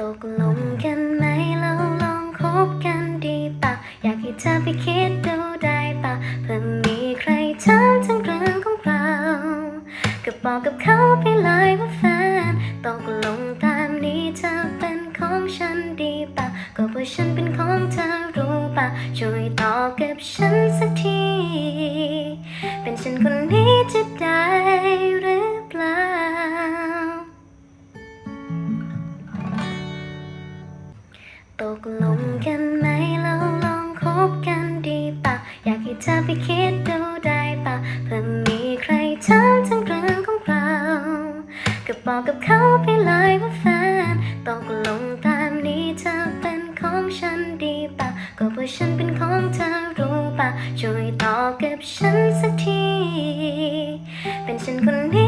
ตกลงกันไหมแล้วลองคบกันดีปะอยากให้เธอไปคิดดูได้ปะเพื่อมีใครถามถึงเรื่องของเราก็บอกกับเขาไปเลยว่าแฟนตกลงตามนี้เธอเป็นของฉันดีปะก็เพราะฉันเป็นของเธอรู้ปะช่วยตอกับฉันสักที เป็นฉันคนนี้จะได้ ตกลงกันไหมเราลองคบกันดีปล่าอยากให้เธอไปคิดดูได้ปล่าเพื่อมีใครทำทั้งเรื่องของเราก็บอกกับเขาไปเลยว่าแฟนตกลงตามนี้เธอเป็นของฉันดีปล่าก็เพราะฉันเป็นของเธอรู้ปล่าช่วยต่อกับฉันสักที เป็นฉันคนนี้